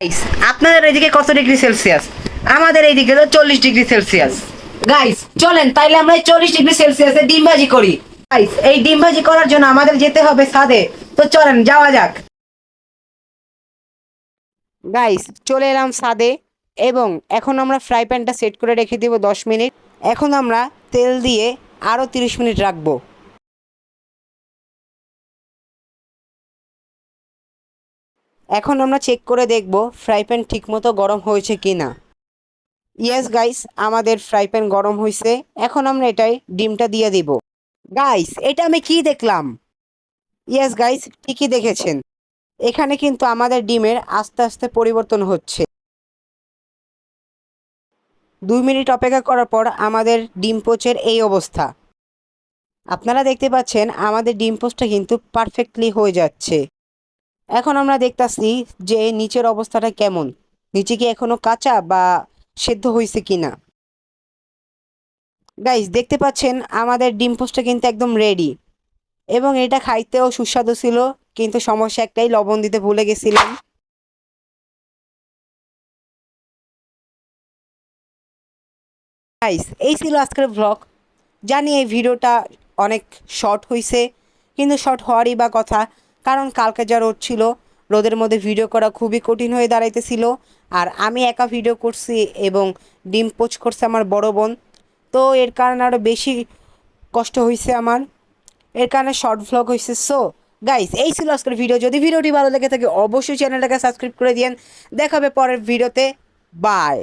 Guys আপনাদের এইদিকে কত ডিগ্রি সেলসিয়াস? আমাদের এইদিকে তো চল্লিশ ডিগ্রি সেলসিয়াস। গাইস চলেন, তাইলে আমরা চল্লিশ ডিগ্রি সেলসিয়াসে ডিম ভাজি করি। গাইস এই ডিম ভাজি করার জন্য আমাদের যেতে হবে ছাদে। তো চলেন, যাওয়া যাক। গাইস চলে এলাম ছাদে এবং এখন আমরা ফ্রাই প্যানটা সেট করে রেখে দিব দশ মিনিট। এখন আমরা তেল দিয়ে আরও তিরিশ মিনিট রাখব। এখন আমরা চেক করে দেখব ফ্রাই প্যান ঠিকমতো গরম হয়েছে কি না ইয়েস গাইস আমাদের ফ্রাই প্যান গরম হয়েছে। এখন আমরা এটাই ডিমটা দিয়ে দিব। গাইস এটা আমি কি দেখলাম? ইয়েস গাইস ঠিকই দেখেছেন। এখানে কিন্তু আমাদের ডিমের আস্তে আস্তে পরিবর্তন হচ্ছে। দুই মিনিট অপেক্ষা করার পর আমাদের ডিম পোচের এই অবস্থা। আপনারা দেখতে পাচ্ছেন, আমাদের ডিম পোচটা কিন্তু পারফেক্টলি হয়ে যাচ্ছে। এখন আমরা দেখতাছি যে নিচের অবস্থাটা কেমন? নিচে কি এখনও কাঁচা বা সেদ্ধ হয়েছে কিনা? গাইস দেখতে পাচ্ছেন আমাদের ডিম পোস্টটা কিন্তু একদম রেডি এবং এটা খাইতেও সুস্বাদু ছিল, কিন্তু সমস্যা একটাই, লবণ দিতে ভুলে গেছিলাম। গাইস এই ছিল আজকের ভ্লগ জানি এই ভিডিওটা অনেক শর্ট হয়েছে কিন্তু শর্ট হওয়ারই বা কথা। কারণ কালকে যা রোদ ছিল, রোদের মধ্যে ভিডিও করা খুবই কঠিন হয়ে দাঁড়াইতেছিল। আর আমি একা ভিডিও করছি এবং ডিম পোচ করছে আমার বড় বোন। তো এর কারণে আরও বেশি কষ্ট হয়েছে আমার। এর কারণে শর্ট ভ্লগ হয়েছে সো গাইস এই ছিল আজকের ভিডিও যদি ভিডিওটি ভালো লেগে থাকে, অবশ্যই চ্যানেলটাকে সাবস্ক্রাইব করে দিয়েন। দেখাবে পরের ভিডিওতে বাই